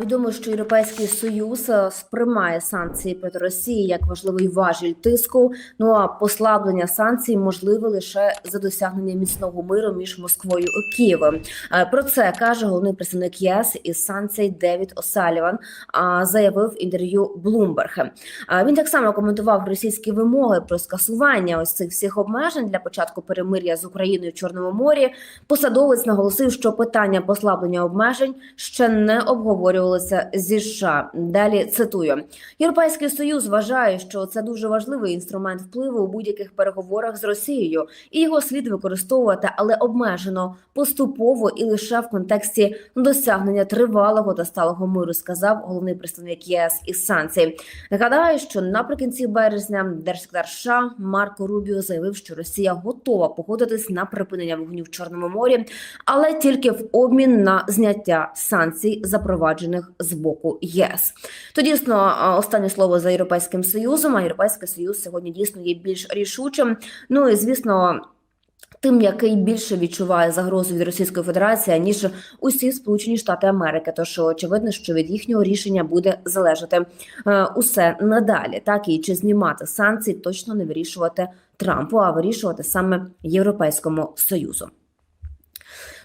Відомо, що Європейський Союз е, сприймає санкції проти Росії як важливий важіль тиску. Ну а послаблення санкцій можливе лише за досягнення міцного миру між Москвою і Києвом. Е, Про це каже головний представник ЄС із санкцій Девід Осаліван. Заявив інтерв'ю. Е, Він так само коментував російські вимоги про скасування ось цих всіх обмежень для початку перемир'я з Україною в Чорному морі. Посадовець наголосив, що питання послаблення обмежень ще не обговорювалося зі США. Далі цитую: Європейський союз вважає, що це дуже важливий інструмент впливу у будь-яких переговорах з Росією, і його слід використовувати, але обмежено, поступово і лише в контексті досягнення тривалого та сталого миру, сказав головний представник ЄС із санкцій. Нагадаю, що наприкінці березня держсекретар США Марко Рубіо заявив, що Росія готова погодитись на припинення вогню в Чорному морі, але тільки в обмін на зняття санкцій, запроваджених з боку ЄС. То дійсно останнє слово за європейським союзом. А європейський союз сьогодні дійсно є більш рішучим. Ну і звісно. Тим, який більше відчуває загрозу від Російської Федерації, ніж усі Сполучені Штати Америки, тож очевидно, що від їхнього рішення буде залежати е, усе надалі, так і чи знімати санкції, точно не вирішувати Трампу, а вирішувати саме Європейському Союзу.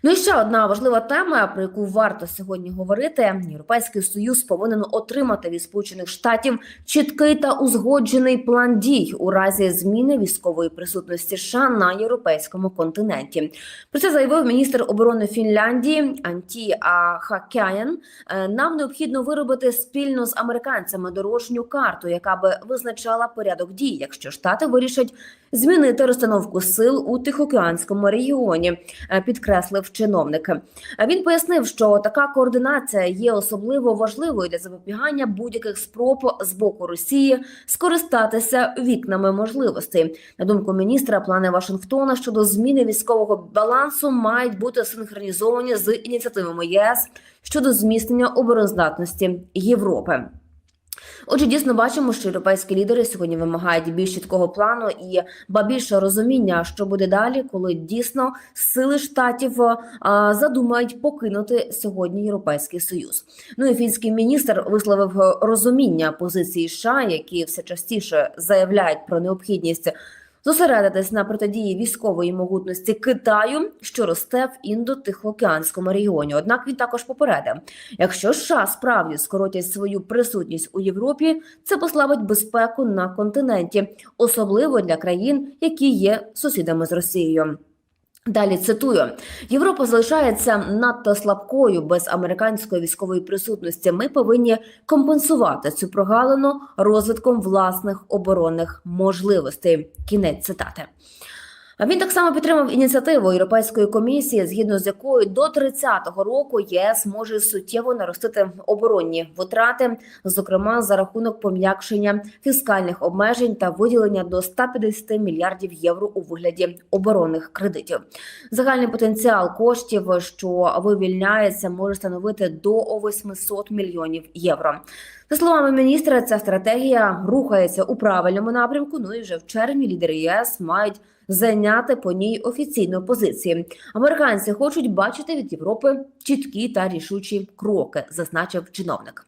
Ну і ще одна важлива тема, про яку варто сьогодні говорити: Європейський союз повинен отримати від Сполучених Штатів чіткий та узгоджений план дій у разі зміни військової присутності США на європейському континенті. Про це заявив міністр оборони Фінляндії Анті Хакяєн. Е, Нам необхідно виробити спільно з американцями дорожню карту, яка би визначала порядок дій, якщо штати вирішать змінити розстановку сил у Тихоокеанському регіоні, е, підкреслив чиновник. Він пояснив, що така координація є особливо важливою для запобігання будь-яких спроб з боку Росії скористатися вікнами можливостей. На думку міністра, плани Вашингтона щодо зміни військового балансу мають бути синхронізовані з ініціативами ЄС щодо зміцнення обороноздатності Європи. Отже, дійсно бачимо, що європейські лідери сьогодні вимагають більш чіткого плану і ба більше розуміння, що буде далі, коли дійсно сили штатів а, задумають покинути сьогодні європейський союз. Ну і фінський міністр висловив розуміння позиції США, які все частіше заявляють про необхідність. Зосередитись на протидії військової могутності Китаю, що росте в індо-тихоокеанському регіоні. Однак він також попередив, якщо США справді скоротять свою присутність у Європі, це послабить безпеку на континенті, особливо для країн, які є сусідами з Росією. Далі цитую: Європа залишається надто слабкою без американської військової присутності. Ми повинні компенсувати цю прогалину розвитком власних оборонних можливостей. Кінець цитати. Він так само підтримав ініціативу Європейської комісії, згідно з якою до 30-го року ЄС може суттєво наростити оборонні витрати, зокрема за рахунок пом'якшення фіскальних обмежень та виділення до 150 мільярдів євро у вигляді оборонних кредитів. Загальний потенціал коштів, що вивільняється, може становити до 800 мільйонів євро. За словами міністра, ця стратегія рухається у правильному напрямку. Ну і вже в червні лідери ЄС мають зайняти по ній офіційну позицію. Американці хочуть бачити від Європи чіткі та рішучі кроки, зазначив чиновник.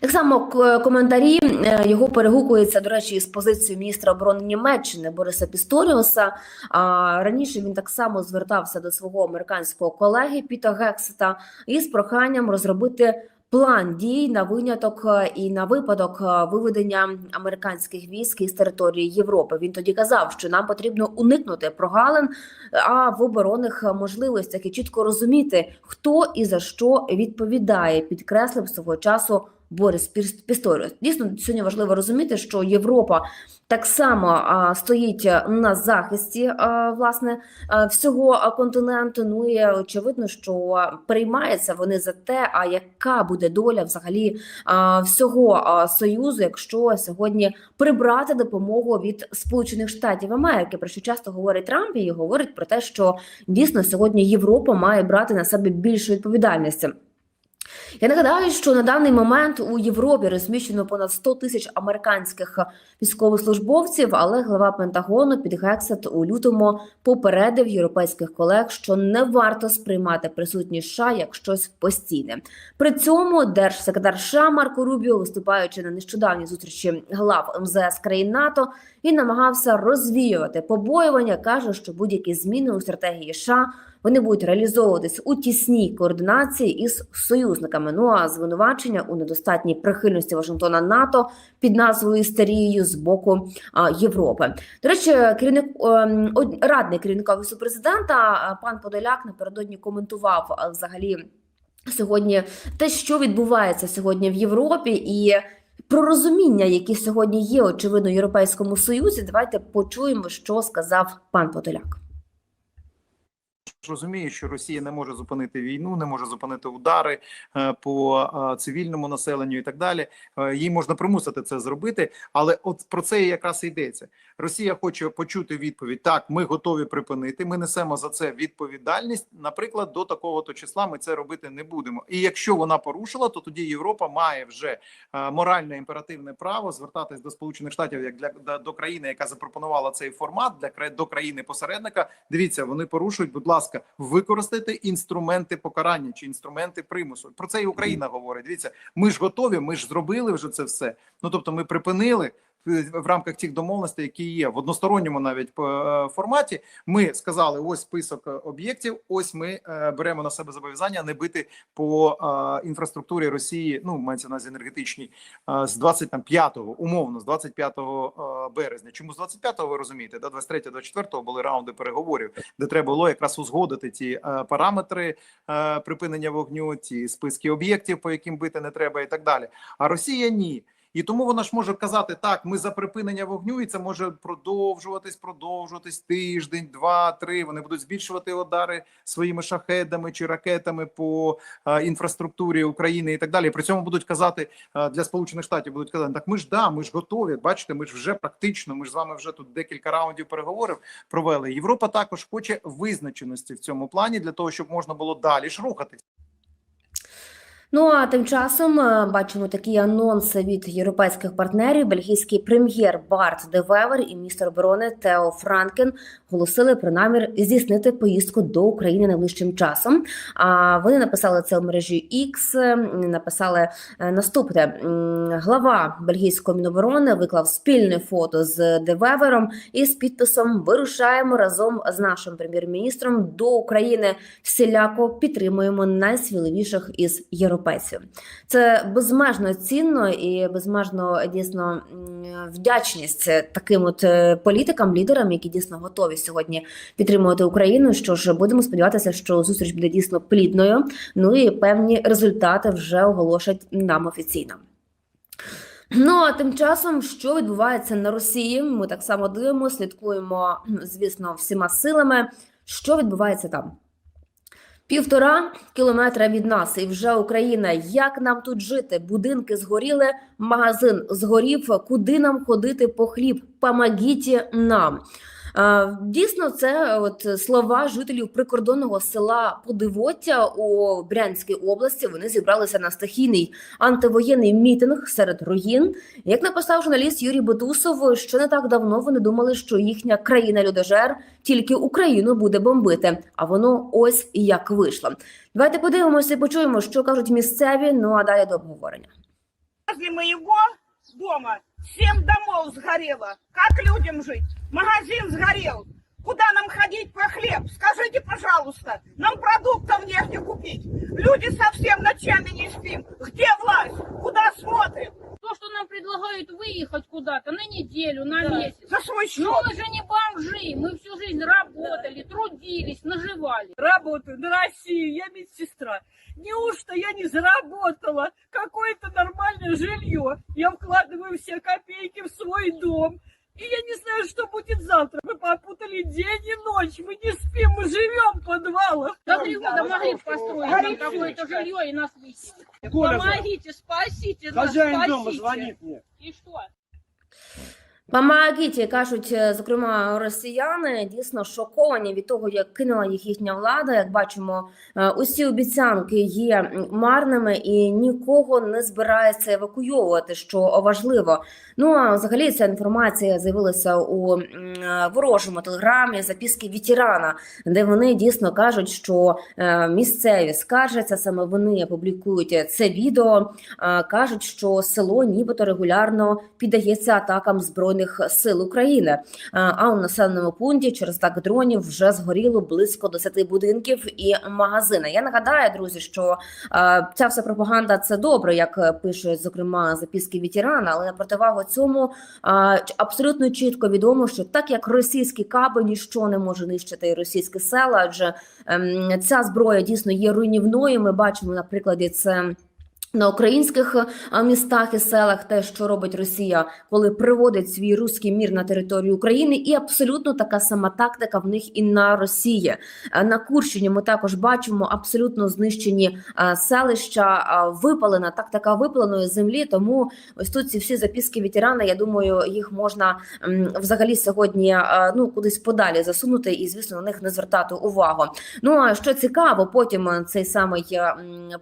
Так само к- коментарі е, його перегукуються, до речі, з позицією міністра оборони Німеччини Бориса Пісторіуса. А раніше він так само звертався до свого американського колеги Піта Гексета із проханням розробити. План дій на виняток е, і на випадок е, виведення американських військ із території Європи. Він тоді казав, що нам потрібно уникнути прогалин, а в оборонних можливостях і чітко розуміти, хто і за що відповідає, підкреслив свого часу Борис Піс- Пісторіус. Дійсно, сьогодні важливо розуміти, що Європа так само стоїть на захисті власне всього континенту. Ну і очевидно, що приймаються вони за те, а яка буде доля взагалі всього союзу, якщо сьогодні прибрати допомогу від Сполучених Штатів Америки, про що часто говорить Трамп і говорить про те, що дійсно сьогодні Європа має брати на себе більшу відповідальність. Я нагадаю, що на даний момент у Європі розміщено понад 100 тисяч американських військовослужбовців, але глава Пентагону під Гексет у лютому попередив європейських колег, що не варто сприймати присутність США як щось постійне. При цьому держсекретар США Марко Рубіо, виступаючи на нещодавній зустрічі глав МЗС країн НАТО, він намагався розвіювати побоювання. каже, що будь-які зміни у стратегії США вони будуть реалізовуватись у тісній координації із союзниками. Ну а звинувачення у недостатній прихильності Вашингтона НАТО під назвою істерією з боку Європи. До речі, керівник ем, радник керівника офісу президента пан Подоляк напередодні коментував взагалі сьогодні те, що відбувається сьогодні в Європі, і про розуміння, які сьогодні є, очевидно, в Європейському Союзі. Давайте почуємо, що сказав пан Подоляк. Розуміє, що Росія не може зупинити війну, не може зупинити удари е, по е, цивільному населенню і так далі. Е, Їй можна примусити це зробити, але от про це якраз йдеться. Росія хоче почути відповідь: так, ми готові припинити. Ми несемо за це відповідальність. Наприклад, до такого то числа ми це робити не будемо. І якщо вона порушила, то тоді Європа має вже моральне імперативне право звертатись до Сполучених Штатів як для до- країни, яка запропонувала цей формат для до країни посередника. Дивіться, вони порушують. Будь ласка, використайте інструменти покарання чи інструменти примусу. Про це і Україна говорить. Дивіться, ми ж готові, ми ж зробили вже це все. Ну тобто, ми припинили. В рамках тих домовленостей, які є в односторонньому навіть е, форматі, ми сказали: ось список е, об'єктів. Ось ми е, беремо на себе зобов'язання не бити по інфраструктурі Росії. Ну мається на увазі енергетичній з 25-го, умовно, з 25 е, березня. Чому з 25-го, ви розумієте? До 23-24 були раунди переговорів, де треба було якраз узгодити ті параметри припинення вогню, ті списки об'єктів, по яким бити не треба, і так далі. А Росія ні. І тому вона ж може казати так: ми за припинення вогню, і це може продовжуватись, продовжуватись тиждень, два, три. Вони будуть збільшувати удари своїми шахедами чи ракетами по е, інфраструктурі України і так далі. При цьому будуть казати е, для Сполучених Штатів, будуть казати, так ми ж да, ми ж готові. Бачите, ми ж вже практично. Ми ж з вами вже тут декілька раундів переговорів провели. Європа також хоче визначеності в цьому плані для того, щоб можна було далі ж рухатись. Ну а тим часом е, бачимо такі анонси від європейських партнерів. Бельгійський прем'єр Барт де Вевер і міністр оборони Тео Франкен оголосили про намір здійснити поїздку до України найближчим часом. А вони написали це в мережі X, Написали е, наступне: глава бельгійського міноборони виклав спільне фото з де Вевером із підписом Вирушаємо разом з нашим прем'єр-міністром до України. Всіляко підтримуємо найсміливіших із європейців. Це безмежно цінно і безмежно дійсно вдячність таким от е, політикам, лідерам, які дійсно готові сьогодні підтримувати Україну. Що ж, будемо сподіватися, що зустріч буде дійсно плідною. Ну і певні результати вже оголошать нам офіційно. Ну а тим часом, що відбувається на Росії, ми так само дивимося, слідкуємо, звісно, всіма силами. Що відбувається там? Півтора кілометра від нас, і вже Україна. Як нам тут жити? Будинки згоріли, магазин згорів. Куди нам ходити по хліб? Помогіть нам. Дійсно, це от слова жителів прикордонного села Подивоття у Брянській області. Вони зібралися на стихійний антивоєнний мітинг серед руїн. Як написав журналіст Юрій Бутусов, ще не так давно вони думали, що їхня країна людожер тільки Україну буде бомбити. А воно ось як вийшло. Давайте подивимося і почуємо, що кажуть місцеві. Ну а далі до обговорення. Моего дома семь домов сгорело. Как людям жить? Магазин сгорел. Куда нам ходить по хлеб? Скажите, пожалуйста, нам продуктов негде купить. Люди совсем ночами не спим. Где власть? Куда смотрим? То, что нам предлагают выехать куда-то на неделю, на Да. месяц. За свой счет. Но мы же не бомжи, мы всю жизнь работали, трудились, наживали. работаю на Россию, я медсестра. Неужто я не заработала какое-то нормальное жилье? Я вкладываю все копейки в свой дом. И я не знаю, что будет завтра. Мы попутали день и ночь. Мы не спим, мы живем в подвалах. За три года могли бы построить нам Горит какое-то жилье и нас выселить. Коля, Помогите, спасите нас, хозяин дома спасите. звонит мне. И что? Помогіть, кажуть, е, зокрема, росіяни дійсно шоковані від того, як кинула їх їхня влада. Як бачимо, е, усі обіцянки є марними і нікого не збирається евакуйовувати, що важливо. Ну а взагалі ця інформація з'явилася у е, ворожому телеграмі записки ветерана, де вони дійсно кажуть, що місцеві скаржаться, саме вони публікують це відео. кажуть, що село нібито регулярно піддається атакам збройних сил України. Е, А у населеному пункті через атаки дронів вже згоріло близько 10 будинків і магазини. Я нагадаю, друзі, що е, ця вся пропаганда це добре, як е, пишуть зокрема записки ветерана, але на противагу цьому е, абсолютно чітко відомо, що так як російські каби ніщо не може нищити російські села, адже ем, ця зброя дійсно є руйнівною. Ми бачимо на прикладі це. На українських містах і селах те, що робить Росія, коли приводить свій руський мір на територію України, і абсолютно така сама тактика в них і на Росії. На Курщині ми також бачимо абсолютно знищені селища, випалена тактика випаленої землі. Тому ось тут ці всі записки ветерана. Я думаю, їх можна взагалі сьогодні ну кудись подалі засунути, і звісно на них не звертати увагу. Ну а що цікаво, потім цей самий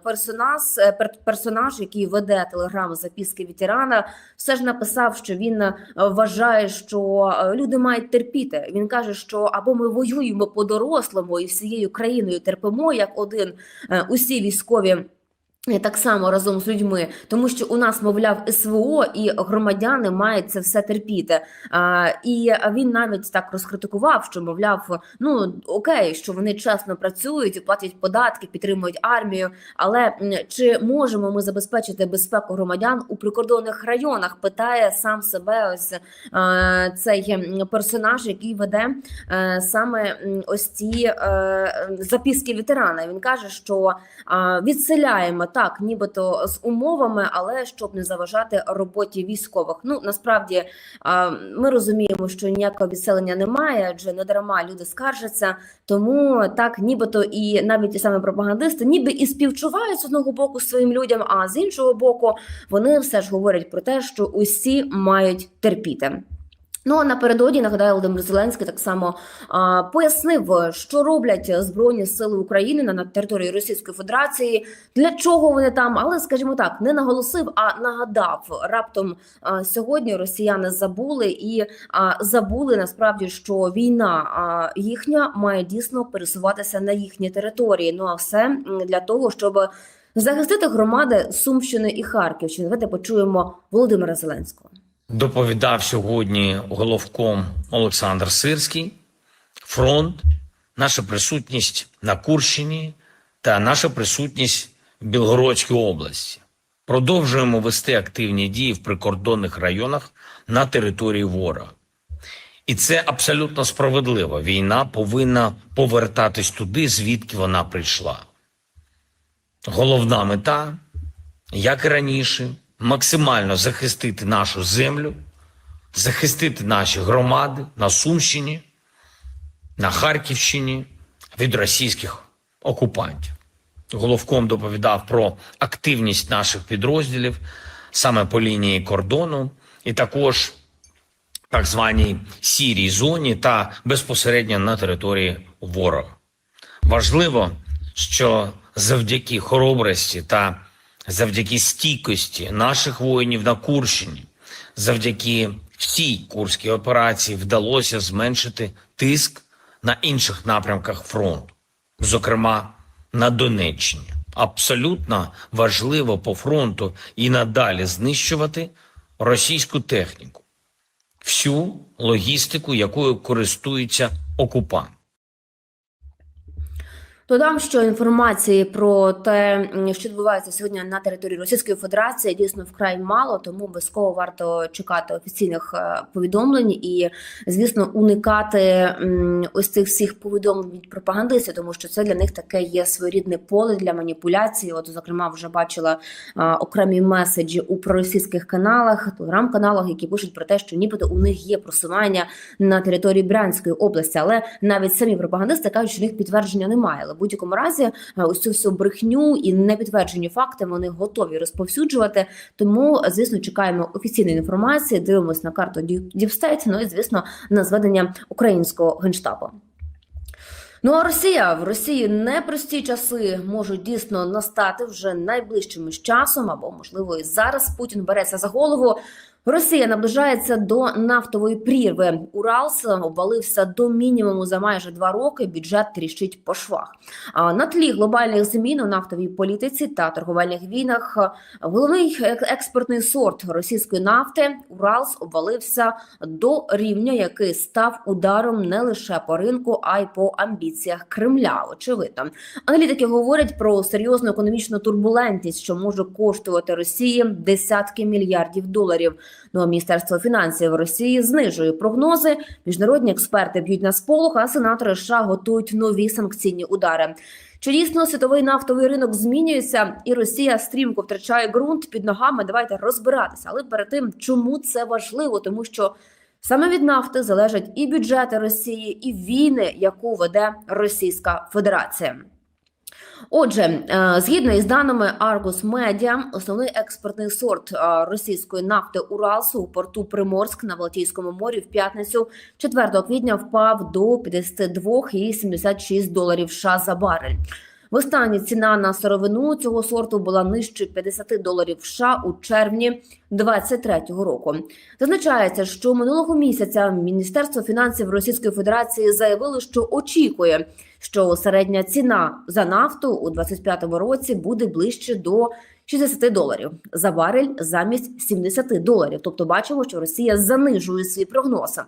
персонаж, е, пер- персонаж, який веде телеграм записки ветерана, все ж написав, що він е, вважає, що е, люди мають терпіти. Він каже, що або ми воюємо по дорослому і всією країною терпимо як один е, усі військові. Так само разом з людьми, тому що у нас, мовляв, СВО і громадяни мають це все терпіти. А, і він навіть так розкритикував, що мовляв, ну окей, що вони чесно працюють, платять податки, підтримують армію. Але чи можемо ми забезпечити безпеку громадян у прикордонних районах? Питає сам себе ось е, цей персонаж, який веде е, саме ось ці е, записки ветерана. Він каже, що е, відселяємо так, нібито з умовами, але щоб не заважати роботі військових. Ну насправді Ми розуміємо, що ніякого відселення немає, адже не дарма люди скаржаться. Тому так, нібито і навіть ті самі пропагандисти, ніби і співчувають з одного боку своїм людям, а з іншого боку, вони все ж говорять про те, що усі мають терпіти. Ну а напередодні нагадаю, Володимир Зеленський так само а, пояснив, що роблять Збройні Сили України на, на території Російської Федерації, для чого вони там, але скажімо так, не наголосив, а нагадав раптом а, сьогодні. Росіяни забули і а, забули насправді, що війна а, їхня має дійсно пересуватися на їхні території. Ну а все для того, щоб захистити громади Сумщини і Харківщини. Давайте почуємо Володимира Зеленського. Доповідав сьогодні головком Олександр Сирський, фронт, наша присутність на Курщині та наша присутність в Білгородській області. Продовжуємо вести активні дії в прикордонних районах на території ворога. І це абсолютно справедливо. Війна повинна повертатись туди, звідки вона прийшла. Головна мета, як і раніше, максимально захистити нашу землю, захистити наші громади на Сумщині, на Харківщині від російських окупантів. Головком доповідав про активність наших підрозділів саме по лінії кордону, і також так званій сірій зоні та безпосередньо на території ворога. Важливо, що завдяки хоробрості та завдяки стійкості наших воїнів на Курщині, завдяки всій курській операції вдалося зменшити тиск на інших напрямках фронту, зокрема на Донеччині. Абсолютно важливо по фронту і надалі знищувати російську техніку, всю логістику, якою користується окупант. Додам, що інформації про те, що відбувається сьогодні на території Російської Федерації, дійсно вкрай мало, тому обов'язково варто чекати офіційних е, повідомлень і, звісно, уникати ось цих всіх повідомлень від пропагандистів, тому що це для них таке є своєрідне поле для маніпуляції. От, зокрема, вже бачила е, окремі меседжі у проросійських каналах, телеграм-каналах, які пишуть про те, що нібито у них є просування на території Брянської області, але навіть самі пропагандисти кажуть, що в них підтвердження немає. Будь-якому разі е, ось цю всю брехню і непідтверджені факти вони готові розповсюджувати. Тому, звісно, чекаємо офіційної інформації, дивимося на карту Діпстейт, ну і звісно на зведення українського генштабу. Ну а Росія в Росії непрості часи можуть дійсно настати вже найближчим часом, або можливо і зараз Путін береться за голову. Росія наближається до нафтової прірви. Уралс обвалився до мінімуму за майже два роки. Бюджет тріщить по швах. А на тлі глобальних змін у нафтовій політиці та торговельних війнах е, головний експортний сорт російської нафти Уралс обвалився до рівня, який став ударом не лише по ринку, а й по амбіціях Кремля. Очевидно, аналітики говорять про серйозну економічну турбулентність, що може коштувати Росії десятки мільярдів доларів. Ну а міністерство фінансів Росії знижує прогнози. Міжнародні експерти б'ють на сполох, а сенатори США готують нові санкційні удари. Чи дійсно світовий нафтовий ринок змінюється, і Росія стрімко втрачає ґрунт під ногами? Давайте розбиратися. Але перед тим, чому це важливо, тому що саме від нафти залежать і бюджети Росії, і війни, яку веде Російська Федерація. Отже, е, згідно із даними Argus Media, основний експортний сорт е, російської нафти Уралсу у порту Приморськ на Балтійському морі в п'ятницю 4 квітня впав до 52,76 доларів США за барель. Востаннє ціна на сировину цього сорту була нижче 50 доларів США у червні 2023 року. Зазначається, що минулого місяця Міністерство фінансів Російської Федерації заявило, що очікує, що середня ціна за нафту у 2025 році буде ближче до 60 доларів за барель замість 70 доларів. Тобто, бачимо, що Росія занижує свої прогнози.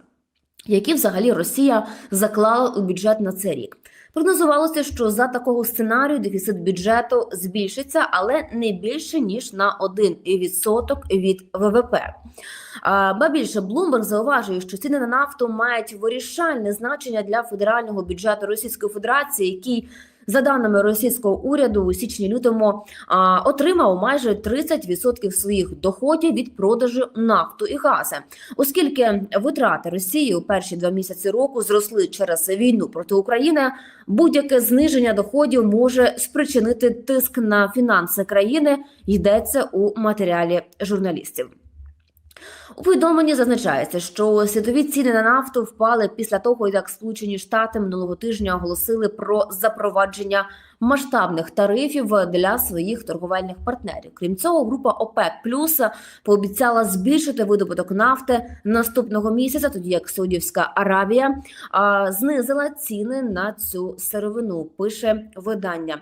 Які взагалі Росія заклала у бюджет на цей рік? Прогнозувалося, що за такого сценарію дефіцит бюджету збільшиться, але не більше ніж на 1% від ВВП. Ба більше Блумберг зауважує, що ціни на нафту мають вирішальне значення для федерального бюджету Російської Федерації, який за даними російського уряду у січні-лютому а, отримав майже 30% своїх доходів від продажу нафту і газу. Оскільки витрати Росії у перші два місяці року зросли через війну проти України, будь-яке зниження доходів може спричинити тиск на фінанси країни. Йдеться у матеріалі журналістів. У повідомленні зазначається, що світові ціни на нафту впали після того, як Сполучені Штати минулого тижня оголосили про запровадження масштабних тарифів для своїх торговельних партнерів. Крім цього, група ОПЕК Плюс пообіцяла збільшити видобуток нафти наступного місяця, тоді як Саудівська Аравія знизила ціни на цю сировину. Пише видання.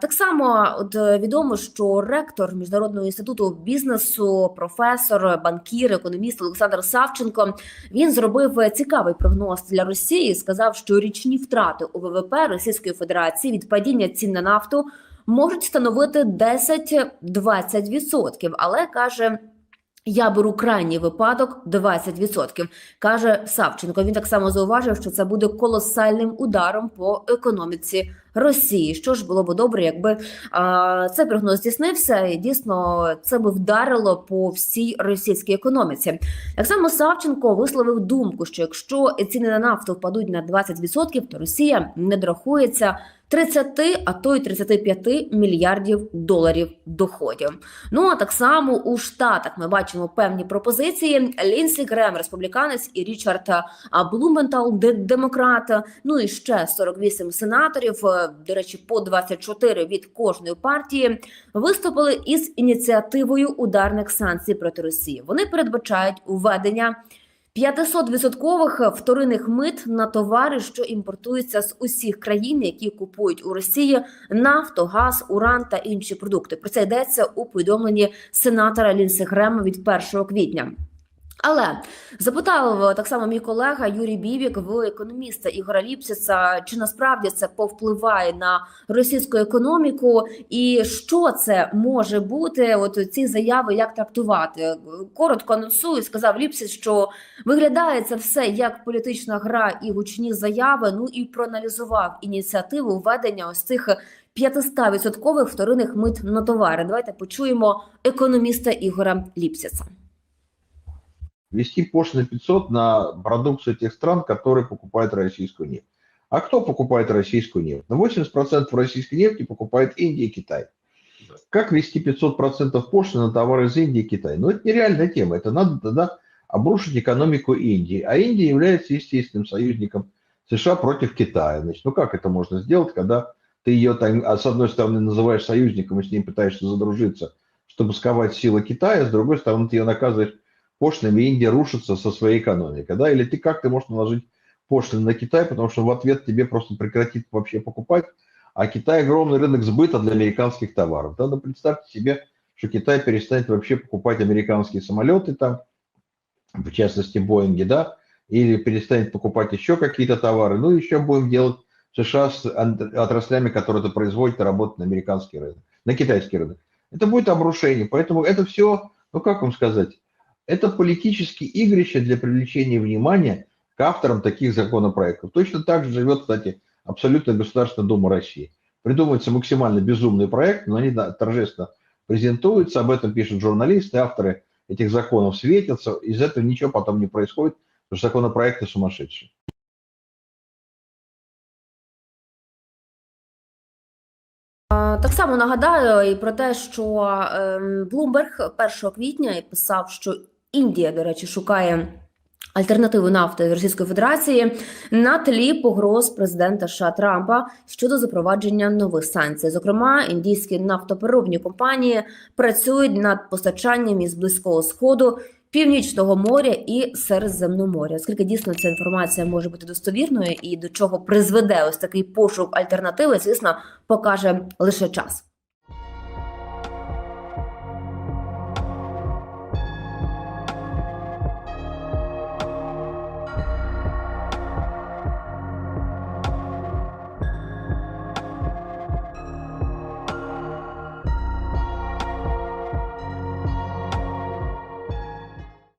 Так само, от відомо, що ректор міжнародного інституту бізнесу, професор, банкір, економіст Олександр Савченко він зробив цікавий прогноз для Росії. Сказав, що річні втрати у ВВП Російської Федерації від падіння цін на нафту можуть становити 10-20%. Але каже. Я беру крайній випадок 20%, каже Савченко. Він так само зауважив, що це буде колосальним ударом по економіці Росії. Що ж було б добре, якби а, цей прогноз здійснився, і дійсно це би вдарило по всій російській економіці. Так само Савченко висловив думку, що якщо ціни на нафту впадуть на 20%, то Росія не дорахується 30, а то й 35 мільярдів доларів доходів. Ну а так само у Штатах ми бачимо певні пропозиції. Лінсі Грем, республіканець, і Річард Блументал, демократ. Ну і ще 48 сенаторів. е, До речі, по 24 від кожної партії виступили із ініціативою ударних санкцій проти Росії. Вони передбачають введення 500-відсоткових вторинних мит на товари, що імпортуються з усіх країн, які купують у Росії нафту, газ, уран та інші продукти. Про це йдеться у повідомленні сенатора Лінси Грема від 1 квітня. Але запитав так само мій колега Юрій Бібік в економіста Ігора Ліпсіса, чи насправді це повпливає на російську економіку, і що це може бути? От ці заяви як трактувати? Коротко анонсую, сказав Ліпсіс, що виглядає це все як політична гра і гучні заяви. Ну і проаналізував ініціативу введення ось цих 500% вторинних мит на товари. Давайте почуємо економіста Ігора Ліпсіса. Ввести пошлины 500 на продукцию тех стран, которые покупают российскую нефть. А кто покупает российскую нефть? Ну, 80% российской нефти покупает Индия и Китай. Как ввести 500% пошлины на товары из Индии и Китая? Ну, это нереальная тема. Это надо тогда обрушить экономику Индии. А Индия является естественным союзником США против Китая. Значит, ну как это можно сделать, когда ты ее, там, а, с одной стороны, называешь союзником и с ним пытаешься задружиться, чтобы сковать силы Китая, с другой стороны, ты ее наказываешь пошлинами, Индия рушится со своей экономикой. Да? Или ты как ты можешь наложить пошлины на Китай, потому что в ответ тебе просто прекратит вообще покупать, а Китай огромный рынок сбыта для американских товаров. Да? Ну, представьте себе, что Китай перестанет вообще покупать американские самолеты там, в частности, Боинги, да, или перестанет покупать еще какие-то товары. Ну, еще будем делать США с отраслями, которые это производят работают на американский рынок, на китайский рынок. Это будет обрушение. Поэтому это все, ну как вам сказать, это политические игрища для привлечения внимания к авторам таких законопроектов. Точно так же живет, кстати, абсолютно Государственная Дума России. Придумывается максимально безумный проект, но они да, торжественно презентуются, об этом пишут журналисты, авторы этих законов светятся, из этого ничего потом не происходит, потому что законопроекты сумасшедшие. А, Так само нагадаю і про те, що ем, Bloomberg 1 квітня і писав, що Індія, до речі, шукає альтернативу нафти Російської Федерації на тлі погроз президента США Трампа щодо запровадження нових санкцій. Зокрема, індійські нафтопереробні компанії працюють над постачанням із близького сходу. Північного моря і Середземноморя. Оскільки дійсно ця інформація може бути достовірною і до чого призведе ось такий пошук альтернативи, звісно, покаже лише час.